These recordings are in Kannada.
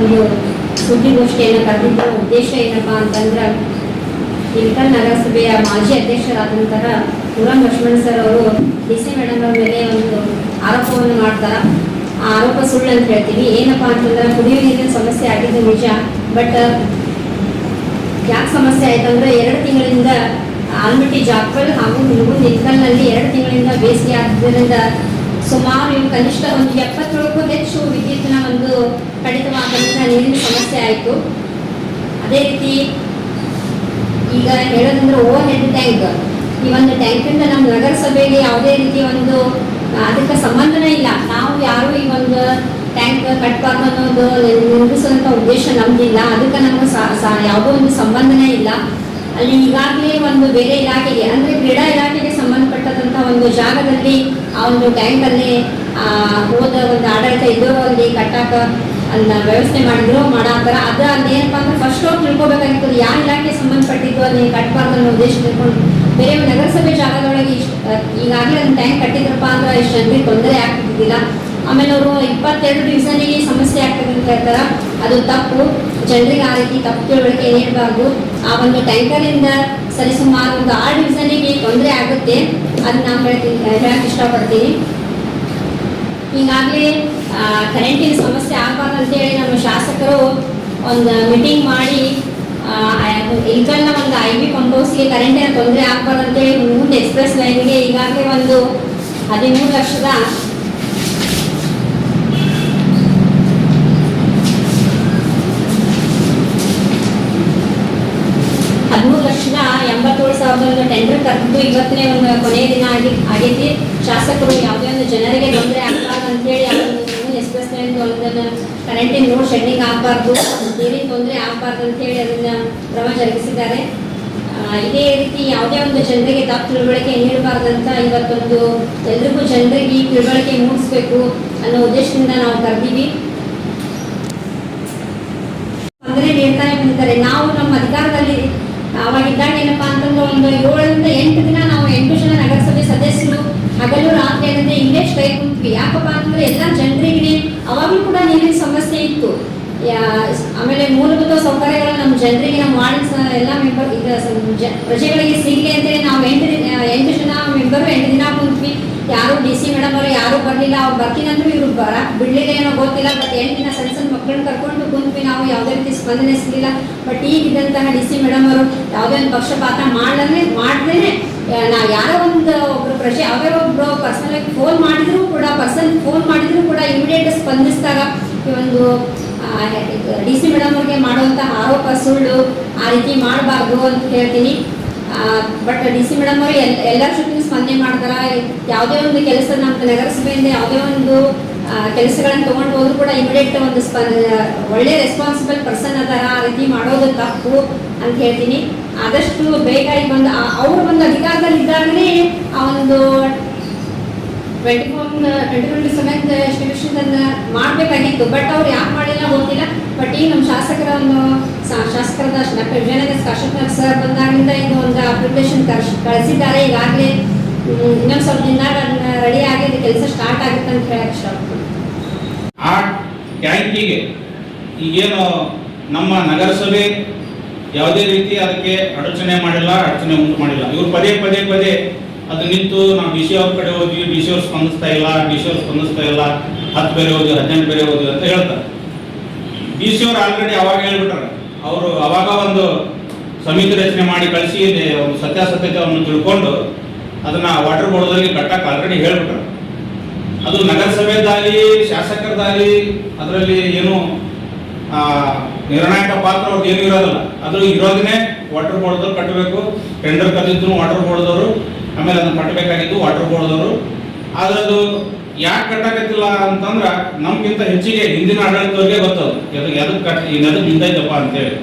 ಒಂದು ಸುದ್ದಿಗೋಷ್ಠಿಯನ್ನು ಕರೆದಿದ್ದ ಉದ್ದೇಶ ಏನಪ್ಪಾ ಅಂತಂದ್ರೆ ಇಲ್ಕಲ್ ನಗರಸಭೆಯ ಮಾಜಿ ಅಧ್ಯಕ್ಷರಾದಂತಹ ಪುರಂ ಲಕ್ಷ್ಮಣ್ ಸರ್ ಅವರು ಡಿ ಸಿ ಮೇಡಮ್ ಅವ್ರ ಮೇಲೆ ಒಂದು ಆರೋಪವನ್ನು ಮಾಡ್ತಾರ. ಆ ಆರೋಪ ಸುಳ್ಳು ಅಂತ ಹೇಳ್ತೀವಿ. ಏನಪ್ಪಾ ಅಂತಂದ್ರೆ ಕುಡಿಯುವ ನೀರಿನ ಸಮಸ್ಯೆ ಆಗಿದ್ದು ನಿಜ, ಬಟ್ ಯಾಕೆ ಸಮಸ್ಯೆ ಆಯ್ತಂದ್ರೆ ಎರಡು ತಿಂಗಳಿಂದ ಆಲ್ಮಟ್ಟಿ ಜಾಕ್ವಲ್ ಹಾಗೂ ಹುಡುಗು ನಿಲ್ಕಲ್ನಲ್ಲಿ ಎರಡು ತಿಂಗಳಿಂದ ಬೇಸಿಗೆ ಆದ್ದರಿಂದ ಸುಮಾರು ಕನಿಷ್ಠ ಒಂದು ಎಪ್ಪತ್ತೇಳಕ್ಕೂ ಹೆಚ್ಚು ವಿದ್ಯುತ್ನ ಒಂದು ಕಡಿತವಾದ್ದರಿಂದ ನೀರಿನ ಆಯ್ತು. ಅದೇ ರೀತಿ ಈಗ ಹೇಳೋದಂದ್ರೆ ಓವರ್ ಹೆಡ್ ಟ್ಯಾಂಕ್. ಈ ಒಂದು ಟ್ಯಾಂಕಿಂದ ನಮ್ಮ ನಗರಸಭೆಗೆ ಯಾವುದೇ ರೀತಿ ಒಂದು ಅದಕ್ಕೆ ಸಂಬಂಧನೇ ಇಲ್ಲ. ನಾವು ಯಾರು ಈ ಒಂದು ಟ್ಯಾಂಕ್ ಕಟ್ಬಾರ್ದು ಅನ್ನೋದು ನಿರ್ಮಿಸುವಂತ ಉದ್ದೇಶ ನಮ್ಗಿಲ್ಲ ಅದಕ್ಕೆ ನಮ್ಗೆ ಯಾವುದೋ ಒಂದು ಸಂಬಂಧನೇ ಇಲ್ಲ. ಅಲ್ಲಿ ಈಗಾಗಲೇ ಒಂದು ಬೇರೆ ಇಲಾಖೆಗೆ ಅಂದ್ರೆ ಕ್ರೀಡಾ ಇಲಾಖೆಗೆ ಸಂಬಂಧಪಟ್ಟಂತ ಒಂದು ಜಾಗದಲ್ಲಿ ಆ ಒಂದು ಟ್ಯಾಂಕ್ ಅಲ್ಲಿ ಆ, ಹೋದ ಒಂದು ಆಡಳಿತ ಇದ್ದೋ ಅಲ್ಲಿ ಕಟ್ಟಾಕ ಅದನ್ನ ವ್ಯವಸ್ಥೆ ಮಾಡಿದ್ರು ಮಾಡಾತಾರ ಅದ ಅಲ್ಲಿ ಏನಪ್ಪ ಅಂದ್ರೆ ಫಸ್ಟ್ ಹೋಗಿ ತಿಳ್ಕೊಬೇಕಾಗಿತ್ತು ಯಾವ ಇಲಾಖೆ ಸಂಬಂಧಪಟ್ಟಿದ್ದು ಅದನ್ನ ಕಟ್ಬಾರ್ದು ಅನ್ನೋ ಉದ್ದೇಶ ತಿಳ್ಕೊಂಡು ಬೇರೆ ನಗರಸಭೆ ಜಾಗದೊಳಗೆ ಇಷ್ಟು ಈಗಾಗಲೇ ಒಂದು ಟ್ಯಾಂಕ್ ಕಟ್ಟಿದ್ರಪ್ಪ ಅಂದ್ರೆ ಇಷ್ಟು ಜನರಿಗೆ ತೊಂದರೆ ಆಗ್ತಿದ್ದಿಲ್ಲ. ಆಮೇಲೆ ಅವರು ಇಪ್ಪತ್ತೆರಡು ಡಿವಿಷನ್ಗೆ ಸಮಸ್ಯೆ ಆಗ್ತದೆ ಅಂತ ಹೇಳ್ತಾರ. ಅದು ತಪ್ಪು. ಜನರಿಗೆ ಆ ರೀತಿ ತಪ್ಪು ತಿಳುವಳಿಕೆ ನೀಡಬಾರ್ದು ಆ ಒಂದು ಟ್ಯಾಂಕರಿಂದ ಸರಿಸುಮಾರು ಒಂದು ಆರು ಡಿವಿಷನ್ಗೆ ತೊಂದರೆ ಆಗುತ್ತೆ. ಅದನ್ನ ನಾನು ಹೇಳ್ತೀನಿ ಹೇಳಕ್ ಇಷ್ಟಪಡ್ತೀನಿ. ಈಗಾಗಲೇ ಕರೆಂಟಿನ ಸಮಸ್ಯೆ ಆಗಬಾರ್ದು ಅಂತೇಳಿ ನಮ್ಮ ಶಾಸಕರು ಒಂದು ಮೀಟಿಂಗ್ ಮಾಡಿ ಇಲ್ಕಲ್ನ ಒಂದು ಐ ಬಿ ಕಂಪೌಸ್ಗೆ ಕರೆಂಟಿನ ತೊಂದರೆ ಆಗಬಾರ್ದು ಅಂತೇಳಿ ಮುಂದೆ ಎಕ್ಸ್ಪ್ರೆಸ್ ಲೈನ್ಗೆ ಈಗಾಗಲೇ ಒಂದು ಹದಿಮೂರು ಲಕ್ಷದ ಹದಿಮೂರು ಲಕ್ಷದ ಎಂಬತ್ತೇಳು ಸಾವಿರದ ಒಂದು ಟೆಂಡರ್ ಕರೆದು ಇವತ್ತನೇ ಒಂದು ಕೊನೆಯ ದಿನ ಆಗಿ ಆಗೈತಿ ಶಾಸಕರು ಯಾವುದೇ ಒಂದು ಜನರಿಗೆ ತೊಂದರೆ ಆಗಬಾರ್ದು ಅಂತೇಳಿ ಅದನ್ನು ಎಕ್ಸ್ಪ್ರೆಸ್ ಲೈನ್ ಒಂದು ಕರೆಂಟಿನ ಲೋಡ್ ಶೆಡ್ಡಿಂಗ್ ಆಗಬಾರ್ದು ನೀರಿನ ತೊಂದರೆ ಆಗಬಾರ್ದು ಅಂತೇಳಿ ಅದನ್ನ ಕ್ರಮ ಜರುಗಿಸಿದ್ದಾರೆ. ಇದೇ ರೀತಿ ಯಾವುದೇ ಒಂದು ಜನರಿಗೆ ತಪ್ಪು ತಿಳುವಳಿಕೆ ನೀಡಬಾರ್ದಂತ ಇವತ್ತೊಂದು ಎಲ್ರಿಗೂ ಜನರಿಗೆ ಈ ತಿಳುವಳಿಕೆ ಮೂಡಿಸ್ಬೇಕು ಅನ್ನೋ ಉದ್ದೇಶದಿಂದ ನಾವು ಕರೆದೀವಿ ತೊಂದರೆ ನೀಡ್ತಾನೆ ಬಂದಿದ್ದಾರೆ ನಾವು ನಮ್ಮ ಅಧಿಕಾರದಲ್ಲಿ ಅವಾಗಿದ್ದಾಗ ಏನಪ್ಪಾ ಅಂತಂದ್ರೆ ಒಂದು ಏಳರಿಂದ ಎಂಟು ದಿನ ನಾವು ಎಂಟು ಜನ ನಗರಸಭೆ ಸದಸ್ಯರು ಹಗಲು ರಾತ್ರಿ ಏನಂದ್ರೆ ಇಂಗ್ಲಿಷ್ ಕೈ ಕುಂತ್ವಿ ಯಾಕಪ್ಪ ಅಂತಂದ್ರೆ ಎಲ್ಲ ನೀರಿನ ಸಮಸ್ಯೆ ಇತ್ತು. ಆಮೇಲೆ ಮೂಲಭೂತ ಸೌಕರ್ಯಗಳು ನಮ್ಮ ಜನರಿಗೆ, ನಮ್ಮ ವಾರ್ಡ್ ಎಲ್ಲ ಮೆಂಬರ್ ಈಗ ಪ್ರಜೆಗಳಿಗೆ ಸಿಗಲಿ ಅಂತೇಳಿ ನಾವು ಎಂಟು ದಿನ, ಎಂಟು ಜನ ಮೆಂಬರು ಎಂಟು ದಿನ ಕುಂತ್ವಿ. ಯಾರು ಡಿ ಸಿ ಮೇಡಮ್ ಅವರು, ಯಾರು ಬರಲಿಲ್ಲ. ಅವ್ರು ಬರ್ತೀನಂದ್ರು ಇವ್ರು ಬರ, ಬಿಡ್ಲಿಲ್ಲ ಏನೋ ಗೊತ್ತಿಲ್ಲ. ಬಟ್ ಎಂಟು ದಿನ ಸಣ್ಣ ಸಣ್ಣ ಮಕ್ಕಳನ್ನ ಕರ್ಕೊಂಡು ಕುಂತ್ವಿ ನಾವು. ಯಾವುದೇ ರೀತಿ ಸ್ಪಂದನೆ ಸಿಗಲಿಲ್ಲ. ಬಟ್ ಈಗಿದ್ದಂತಹ ಡಿ ಸಿ ಮೇಡಮ್ ಅವರು, ಯಾವುದೇ ಒಂದು ಪಕ್ಷಪಾತ ಮಾಡಲೇ ಮಾಡ್ದೇನೆ ನಾವು ಯಾರೋ ಪ್ರಜೆ ಯಾವ್ಯಾವ ಒಬ್ರು ಪರ್ಸನಲ್ ಆಗಿ ಫೋನ್ ಮಾಡಿದ್ರು ಕೂಡ ಪರ್ಸನ್ ಫೋನ್ ಮಾಡಿದ್ರು ಕೂಡ ಇಮಿಡಿಯೇಟ್ ಸ್ಪಂದಿಸಿದಾಗ ಈ ಒಂದು ಡಿ ಸಿ ಮೇಡಮ್ ಅವ್ರಿಗೆ ಮಾಡುವಂಥ ಆರೋಪ, ಸುಳ್ಳು ಆ ರೀತಿ ಮಾಡಬಾರ್ದು ಅಂತ ಹೇಳ್ತೀನಿ. ಬಟ್ ಡಿ ಸಿ ಮೇಡಮ್ ಅವರು ಎಲ್ಲ ಎಲ್ಲರ ಸ್ಪಂದನೆ ಮಾಡ್ತಾರ. ಯಾವುದೇ ಒಂದು ಕೆಲಸ ನಮ್ಮ ನಗರಸಭೆಯಿಂದ ಯಾವುದೇ ಒಂದು ಕೆಲಸಗಳನ್ನು ತಗೊಂಡು ಹೋದ್ರು ಕೂಡ ಇಮಿಡಿಯೇಟ್ ಒಂದು ಒಳ್ಳೆ ರೆಸ್ಪಾನ್ಸಿಬಲ್ ಪರ್ಸನ್ ಅದಾರ ಆ ರೀತಿ ಮಾಡೋದು ತಪ್ಪು ಅಂತ ಹೇಳ್ತೀನಿ. ಆದಷ್ಟು ಬೇಗ ಈಗ ಬಂದು ಅವ್ರು ಒಂದು ಅಧಿಕಾರದಲ್ಲಿ ಇದ್ದಾಗಲೇ ಆ ಒಂದು twenty four twenty seven estimation ಮಾಡಬೇಕಾಗಿತ್ತು. ಬಟ್ ಅವ್ರು ಯಾಕೆ ಮಾಡಿಲ್ಲ ಗೊತ್ತಿಲ್ಲ. ಬಟ್ ಈಗ ನಮ್ಮ ಶಾಸಕರ ಒಂದು ಶಾಸಕರದ ಡಾಕ್ಟರ್ ವಿಜಯನಗರ ಶಾಸಕರ ಸರ್ ಬಂದಾಗಿಂದ ಇದು ಒಂದು ಅಪ್ಲಿಕೇಶನ್ ಕಳಿಸಿದ್ದಾರೆ. ಈಗಾಗಲೇ ಇನ್ನೊಂದು ಸ್ವಲ್ಪ ದಿನದಾಗ ರೆಡಿ ಆಗಿ ಕೆಲಸ ಸ್ಟಾರ್ಟ್ ಆಗುತ್ತೆ ಅಂತ ಹೇಳಕ್ಕೆ ಟ್ಯಾಂಕಿಗೆ ಈಗೇನು ನಮ್ಮ ನಗರಸಭೆ ಯಾವುದೇ ರೀತಿ ಅದಕ್ಕೆ ಅಡಚಣೆ ಮಾಡಿಲ್ಲ, ಅಡಚಣೆ ಉಂಟು ಮಾಡಿಲ್ಲ. ಇವರು ಪದೇ ಪದೇ ಪದೇ ಅದು ನಿಂತು ನಾವು ಡಿ ಸಿ ಅವ್ರ ಕಡೆ ಹೋದ್ವಿ, ಡಿ ಸಿ ಅವ್ರು ಸ್ಪಂದಿಸ್ತಾ ಇಲ್ಲ, ಡಿ ಸಿ ಅವ್ರು ಸ್ಪಂದಿಸ್ತಾ ಇಲ್ಲ, ಹತ್ತು ಬೇರೆ ಹೋದ್ವಿ, ಹದಿನೆಂಟು ಬೇರೆ ಹೋದ್ವಿ ಅಂತ ಹೇಳ್ತಾರೆ. ಡಿ ಸಿ ಅವ್ರು ಆಲ್ರೆಡಿ ಅವಾಗ ಹೇಳ್ಬಿಟ್ರೆ ಅವರು ಅವಾಗ ಒಂದು ಸಮಿತಿ ರಚನೆ ಮಾಡಿ ಕಳಿಸಿ ಒಂದು ಸತ್ಯಾಸತ್ಯತೆಯನ್ನು ತಿಳ್ಕೊಂಡು ಅದನ್ನ ವಾಟರ್ ಬೋರ್ಡ್ದಲ್ಲಿ ಕಟ್ಟಕ್ಕೆ ಆಲ್ರೆಡಿ ಹೇಳ್ಬಿಟ್ರು ಅದು ನಗರಸಭೆದಾಗಲಿ, ಶಾಸಕರದಾಗಲಿ, ಅದರಲ್ಲಿ ಏನು ನಿರ್ಣಾಯಕ ಪಾತ್ರ ಅವ್ರಿಗೆ ಏನು ಇರೋದಿಲ್ಲ. ಅದು ಇರೋದನ್ನೇ ವಾಟರ್ ಬೋರ್ಡ್ದವ್ರು ಕಟ್ಟಬೇಕು ಟೆಂಡರ್ ಕರೆದಿದ್ರು ವಾಟರ್ ಬೋರ್ಡ್ದವರು ಆಮೇಲೆ ಅದನ್ನು ಕಟ್ಟಬೇಕಾಗಿದ್ದು ವಾಟರ್ ಬೋರ್ಡ್ದವರು ಆದ್ರೆ ಅದು ಯಾಕೆ ಕಟ್ಟಕತ್ತಿಲ್ಲ ಅಂತಂದ್ರ ನಮ್ಗಿಂತ ಹೆಚ್ಚಿಗೆ ಹಿಂದಿನ ಆಡಳಿತವ್ರಿಗೆ ಗೊತ್ತದು. ಎದಕ್ಕೆ ಎದಕ್ಕೆ ಕಟ್ ಎದಕ್ಕೆ ನಿಂತೈತಪ್ಪ ಅಂತೇಳಿ.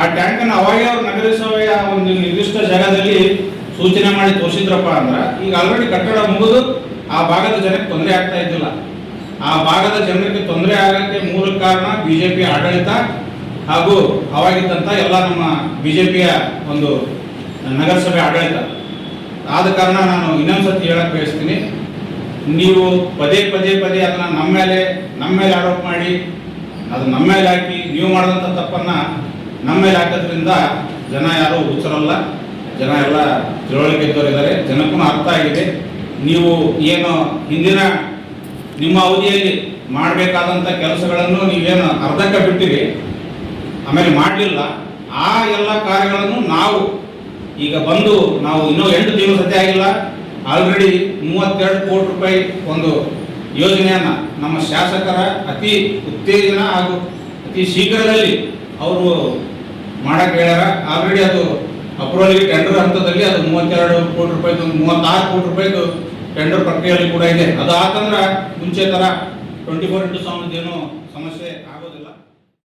ಆ ಟ್ಯಾಂಕನ್ನು ಅವಾಗೇ ಅವ್ರು ನಗರಸಭೆಯ ಒಂದು ನಿರ್ದಿಷ್ಟ ಜಾಗದಲ್ಲಿ ಸೂಚನೆ ಮಾಡಿ ತೋರಿಸಿದ್ರಪ್ಪ ಅಂದ್ರೆ ಈಗ ಆಲ್ರೆಡಿ ಕಟ್ಟಡ ಮುಗಿದು ಆ ಭಾಗದ ಜನಕ್ಕೆ ತೊಂದರೆ ಆಗ್ತಾ ಇದ್ದಿಲ್ಲ. ಆ ಭಾಗದ ಜನರಿಗೆ ತೊಂದರೆ ಆಗಕ್ಕೆ ಮೂಲ ಕಾರಣ ಬಿಜೆಪಿ ಆಡಳಿತ ಹಾಗೂ ಅವಾಗಿದ್ದಂತ ಎಲ್ಲ ನಮ್ಮ ಬಿಜೆಪಿಯ ಒಂದು ನಗರಸಭೆ ಆಡಳಿತ. ಆದ ಕಾರಣ ನಾನು ಇನ್ನೊಂದ್ಸತಿ ಹೇಳಕ್ ಬಯಸ್ತೀನಿ. ನೀವು ಪದೇ ಪದೇ ಪದೇ ಅದನ್ನ ನಮ್ಮ ಮೇಲೆ ನಮ್ಮ ಮೇಲೆ ಆರೋಪ ಮಾಡಿ, ಅದು ನಮ್ಮ ಮೇಲೆ ಹಾಕಿ, ನೀವು ಮಾಡಿದಂಥ ತಪ್ಪನ್ನ ನಮ್ಮ ಮೇಲೆ ಹಾಕೋದ್ರಿಂದ ಜನ ಯಾರೂ ಹುಚ್ಚರಲ್ಲ. ಜನ ಎಲ್ಲ ತಿಳುವಳಿಕೆ ಇದ್ದಾರೆ ಜನಕ್ಕೂ ಅರ್ಥ ಆಗಿದೆ. ನೀವು ಏನು ಹಿಂದಿನ ನಿಮ್ಮ ಅವಧಿಯಲ್ಲಿ ಮಾಡಬೇಕಾದಂಥ ಕೆಲಸಗಳನ್ನು ನೀವೇನು ಅರ್ಧಕ್ಕೆ ಬಿಟ್ಟಿರಿ? ಆಮೇಲೆ ಮಾಡಲಿಲ್ಲ. ಆ ಎಲ್ಲ ಕಾರ್ಯಗಳನ್ನು ನಾವು ಈಗ ಬಂದು ನಾವು ಇನ್ನೂ ಎಂಟು ತಿಂಗಳು ಸದ್ಯ ಆಗಿಲ್ಲ. ಆಲ್ರೆಡಿ ಮೂವತ್ತೆರಡು ಕೋಟಿ ರೂಪಾಯಿ ಒಂದು ಯೋಜನೆಯನ್ನು ನಮ್ಮ ಶಾಸಕರ ಅತಿ ಉತ್ತೇಜನ ಹಾಗೂ ಅತಿ ಶೀಘ್ರದಲ್ಲಿ ಅವರು ಮಾಡಕ್ಕೆ ಹೇಳ್ಯಾರ. ಆಲ್ರೆಡಿ ಅದು ಅಪ್ರೂವಲ್ಗೆ ಟೆಂಡರ್ ಹಂತದಲ್ಲಿ ಅದು ಮೂವತ್ತೆರಡು ಕೋಟಿ ರೂಪಾಯಿದು, ಮೂವತ್ತಾರು ಕೋಟಿ ರೂಪಾಯಿದು ಟೆಂಡರ್ ಪ್ರಕ್ರಿಯೆಯಲ್ಲಿ ಕೂಡ ಇದೆ. ಅದು ಆತಂದ್ರೆ ಮುಂಚೆ ಥರ ಟ್ವೆಂಟಿ ಫೋರ್ ಇಂಟು ಸೆವೆನ್ ಏನು ಸಮಸ್ಯೆ